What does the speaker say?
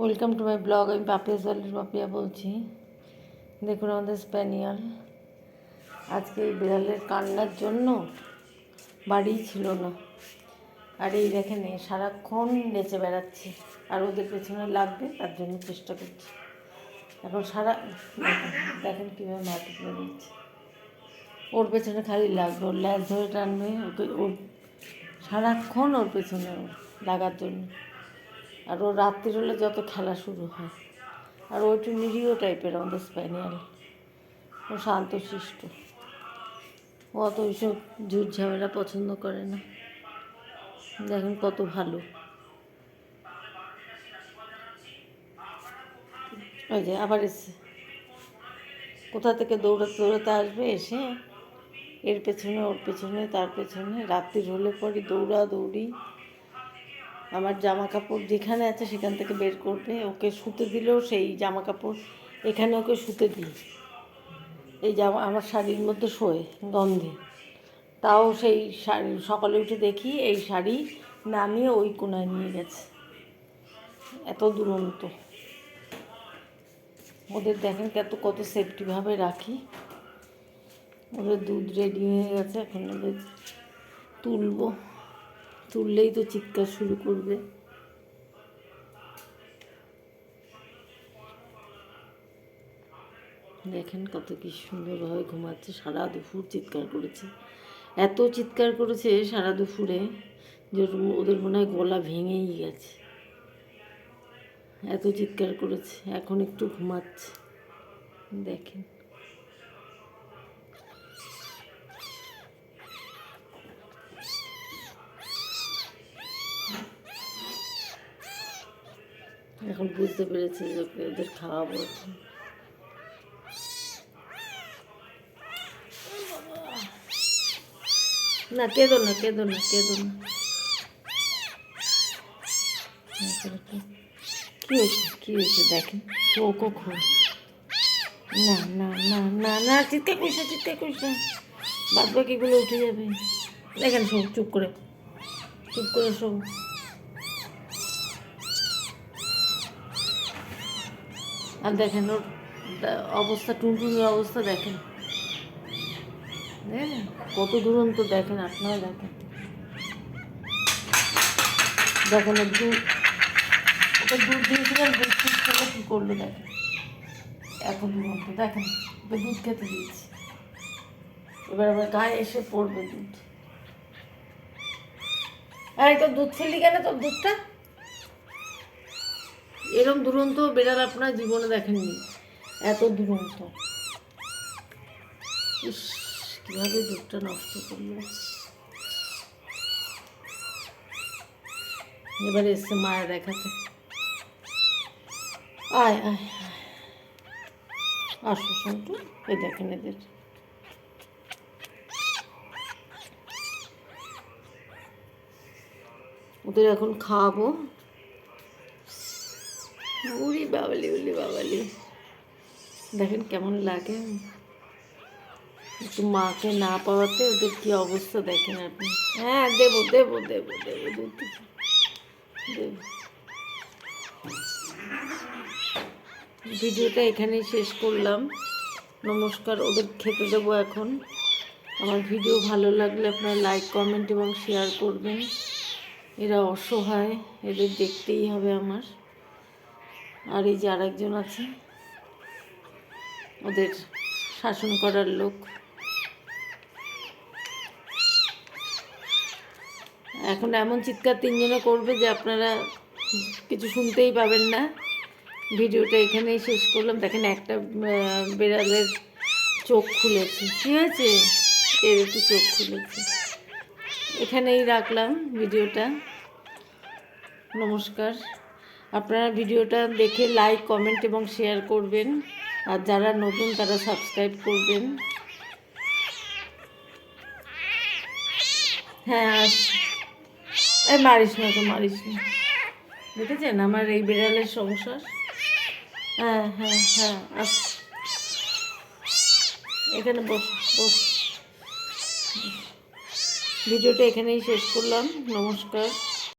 Welcome to my blog আমি পাপিয়া জলের পাপিয়া বলছি দেখুন আমাদের স্প্যানিয়াল আজকে এই বিড়ালের কান্নার জন্য বাড়ি ছিল না। আর এই দেখেন সারাক্ষণ নেচে বেড়াচ্ছে। আর ওদের পেছনে লাগবে, তার জন্য চেষ্টা করছি। এখন সারা, দেখেন কীভাবে মাটি করে দিচ্ছে ওর পেছনে খালি লাগবে, ওর ল্যাজ ধরে টানবে, ওকে ওর সারাক্ষণ ওর পেছনে লাগার জন্য। আর ও রাত্রির হলে যত খেলা শুরু হয়। আর ও একটু নিরীহ টাইপের আমাদের স্প্যানিয়াল ও শান্ত শান্তশিষ্ট ও অত ওইসব ঝুট ঝামেলা পছন্দ করে না। দেখেন কত ভালো। ওই যে আবার এসে কোথা থেকে দৌড়াতে দৌড়াতে আসবে এসে এর পেছনে, ওর পেছনে, তার পেছনে। রাত্রির হলে পরে দৌড়া দৌড়ি আমার জামা কাপড় যেখানে আছে সেখান থেকে বের করবে। ওকে শুতে দিলেও সেই জামা কাপড় এখানে ওকে শুতে দিই। এই জামা আমার শাড়ির মধ্যে শোয় গন্ধে। তাও সেই শাড়ি, সকালে উঠে দেখি এই শাড়ি নামিয়ে ওই কোনায় নিয়ে গেছে। এত দুরন্ত। ওদের দেখেন কত কত সেফটিভাবে রাখি। ওদের দুধ রেডি হয়ে গেছে, এখন ওদের তুলবো। তুললেই তো চিৎকার শুরু করবে। দেখেন কত কি সুন্দরভাবে ঘুমাচ্ছে, সারা দুপুর চিৎকার করেছে। এত চিৎকার করেছে সারা দুপুরে যে ওদের মনে হয় গলা ভেঙেই গেছে। এত চিৎকার করেছে, এখন একটু ঘুমাচ্ছে। দেখেন। এখন বুঝতে পেরেছি যে ওদের খাওয়াবো। না, কেঁদো না কেঁদো না কেঁদো না। কি হয়েছে? কি হয়েছে? দেখেন। ও কখন? না না না না না, চিৎকার করিস না, চিৎকার বাদ বাকিগুলো উঠে যাবে। দেখেন শো চুপ করে। চুপ করে শো আর দেখেন ওর অবস্থা, টুনটুনির অবস্থা দেখেন। দেখেন, কত দুরন্ত দেখেন, আপনারা দেখেন। দেখেন দুধ ওকে দুধ দিয়েছিলাম দুধ ঠিক কী করল দেখেন। এত দুরন্ত দেখেন ওকে দুধ খেতে দিয়েছি। এবার আবার গায়ে এসে পড়বে দুধ। এই, তোর দুধ খেলি কেন? তোর দুধটা? এরম দুরন্ত বেড়াল আপনার জীবনে দেখেননি? এত দুরন্ত। ইস, কীভাবে দুধটা নষ্ট করল এবারে এসছে মায়া দেখাতে। আয় আয়। আসো সন্টু এই দেখেন এদের। ওদের এখন খাওয়াবো। উড়ি বাবালি উলি বাবালি। দেখেন কেমন লাগে। একটু মাকে না পাওয়াতে ওদের কি অবস্থা দেখেন আপনি। হ্যাঁ দেবো দেবো দেবো দেবো দুধ দেবো। ভিডিওটা এখানেই শেষ করলাম। নমস্কার, ওদের খেতে দেবো এখন। আমার ভিডিও ভালো লাগলে আপনারা লাইক কমেন্ট এবং শেয়ার করবেন। এরা অসহায়, এদের দেখতেই হবে আমার। আর এই যে আরেকজন আছে, ওদের শাসন করার লোক। এখন এমন চিৎকার তিনজনে করবে যে আপনারা কিছু শুনতেই পাবেন না। ভিডিওটা এখানেই শেষ করলাম। দেখেন একটা বেড়ালের চোখ খুলেছে। কী হয়েছে? এর একটু চোখ খুলেছে। এখানেই রাখলাম ভিডিওটা। নমস্কার। আপনারা ভিডিওটা দেখে লাইক কমেন্ট এবং শেয়ার করবেন। আর যারা নতুন, তারা সাবস্ক্রাইব করবেন। হ্যাঁ এই মারিস না তো, মারিস না। দেখেছেন আমার এই বিড়ালের সংসার? হ্যাঁ হ্যাঁ হ্যাঁ আস। এখানে বস বস। ভিডিওটা এখানেই শেষ করলাম। নমস্কার।